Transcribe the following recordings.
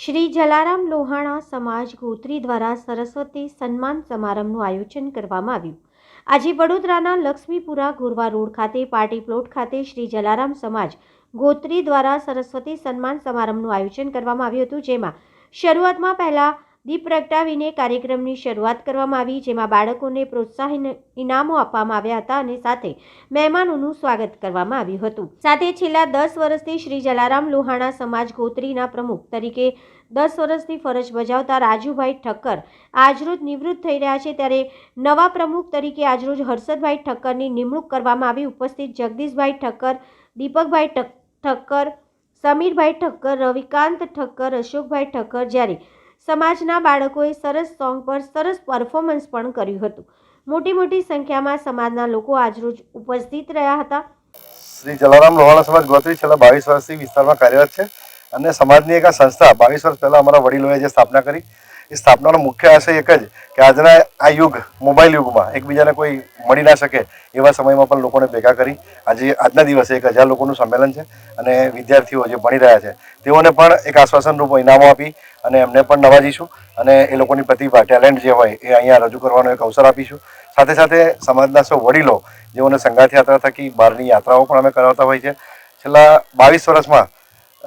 શ્રી જલારામ લોહાણા સમાજ ગોત્રી દ્વારા સરસ્વતી સન્માન સમારંભનું આયોજન કરવામાં આવ્યું. આજે વડોદરાના લક્ષ્મીપુરા ગોરવા રોડ ખાતે પાર્ટી પ્લોટ ખાતે શ્રી જલારામ સમાજ ગોત્રી દ્વારા સરસ્વતી સન્માન સમારંભનું આયોજન કરવામાં આવ્યું હતું, જેમાં શરૂઆતમાં પહેલા દીપ પ્રગટાવીને કાર્યક્રમની શરૂઆત કરવામાં આવી, જેમાં બાળકોને પ્રોત્સાહન ઇનામો આપવામાં આવ્યા હતા અને સાથે મહેમાનોનું સ્વાગત કરવામાં આવ્યું હતું. સાથે છેલ્લા દસ વર્ષથી શ્રી જલારામ લોહાણા સમાજ ગોત્રીના પ્રમુખ તરીકે દસ વર્ષથી ફરજ બજાવતા રાજુભાઈ ઠક્કર આજરોજ નિવૃત્ત થઈ રહ્યા છે. ત્યારે નવા પ્રમુખ તરીકે આજરોજ હર્ષદભાઈ ઠક્કરની નિમણૂક કરવામાં આવી. ઉપસ્થિત જગદીશભાઈ ઠક્કર, દીપકભાઈ ઠક- ઠક્કર, સમીરભાઈ ઠક્કર, રવિકાંત ઠક્કર, અશોકભાઈ ઠક્કર જ્યારે સમાજના બાળકોએ સરસ સોંગ પર સરસ પરફોર્મન્સ પણ કર્યું હતું. મોટી મોટી સંખ્યામાં સમાજના લોકો આજરોજ ઉપસ્થિત રહ્યા હતા. શ્રી જલારામ લોહાણા સમાજ ગોત્રી છેલ્લા બાવીસ વર્ષથી વિસ્તારમાં કાર્યરત છે અને સમાજની એક સંસ્થા બાવીસ વર્ષ પહેલા અમારા વડીલોએ જે સ્થાપના કરી એ સ્થાપનાનો મુખ્ય આશય એક જ કે આજના આ યુગ, મોબાઈલ યુગમાં એકબીજાને કોઈ મળી ના શકે એવા સમયમાં પણ લોકોને ભેગા કરી આજે આજના દિવસે એક હજાર લોકોનું સંમેલન છે અને વિદ્યાર્થીઓ જે ભણી રહ્યા છે, તેઓને પણ એક આશ્વાસન રૂપ ઇનામો આપી અને એમને પણ નવાજીશું અને એ લોકોની પ્રતિભા, ટેલેન્ટ જે હોય એ અહીંયા રજૂ કરવાનો એક અવસર આપીશું. સાથે સાથે સમાજના સૌ વડીલો જેઓને સંગાથ યાત્રા થકી બહારની યાત્રાઓ પણ અમે કરાવતા હોય છે. છેલ્લા બાવીસ વર્ષમાં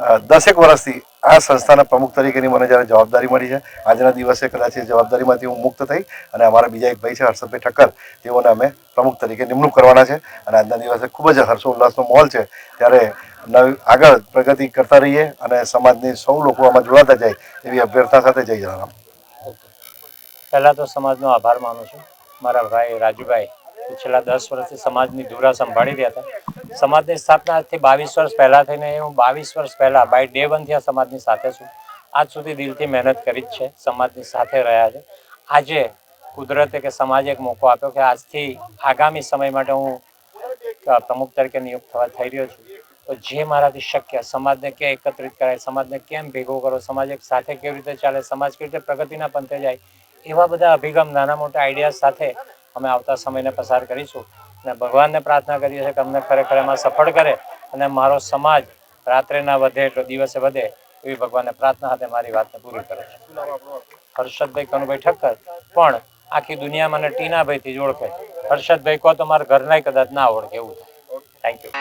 દસેક વર્ષથી આ સંસ્થાના પ્રમુખ તરીકેની મને જ્યારે જવાબદારી મળી છે, આજના દિવસે કદાચ જવાબદારીમાંથી હું મુક્ત થઈ અને અમારા બીજા એક ભાઈ છે, હર્ષદભાઈ ઠક્કર, તેઓને અમે પ્રમુખ તરીકે નિમણૂક કરવાના છે અને આજના દિવસે ખૂબ જ હર્ષોલ્લાસનો માહોલ છે. ત્યારે નવી આગળ પ્રગતિ કરતા રહીએ અને સમાજની સૌ લોકો આમાં જોડાતા જાય એવી અભ્યર્થના સાથે જઈ જવાના પહેલાં તો સમાજનો આભાર માનું છું. મારા ભાઈ રાજુભાઈ છેલ્લા દસ વર્ષથી સમાજની ધુરા સંભાળી રહ્યા હતા. સમાજની સ્થાપના આજથી બાવીસ વર્ષ પહેલાં થઈને હું બાવીસ વર્ષ પહેલાં બાય ડે વનથી આ સમાજની સાથે છું. આજ સુધી દિલથી મહેનત કરી જ છે, સમાજની સાથે રહ્યા છે. આજે કુદરતે કે સમાજે એક મોકો આપ્યો કે આજથી આગામી સમય માટે હું પ્રમુખ તરીકે નિયુક્ત થવા થઈ રહ્યો છું. તો જે મારાથી શક્ય, સમાજને ક્યાં એકત્રિત કરાય, સમાજને કેમ ભેગો કરો, સમાજ એક સાથે કેવી રીતે ચાલે, સમાજ કેવી રીતે પ્રગતિના પંથે જાય, એવા બધા અભિગમ, નાના મોટા આઈડિયા સાથે અમે આવતા સમયને પસાર કરીશું. અને ભગવાનને પ્રાર્થના કરીએ છીએ કે અમને ખરેખર એમાં સફળ કરે અને મારો સમાજ રાત્રે ના વધે એટલો દિવસે વધે એવી ભગવાનને પ્રાર્થના સાથે મારી વાતને પૂરી કરે છે. હર્ષદભાઈ કનુભાઈ ઠક્કર. પણ આખી દુનિયા મને ટીનાભાઈથી જ ઓળખે. હર્ષદભાઈ કહો તો મારા ઘરના કદાચ ના ઓળખે એવું થાય. Thank you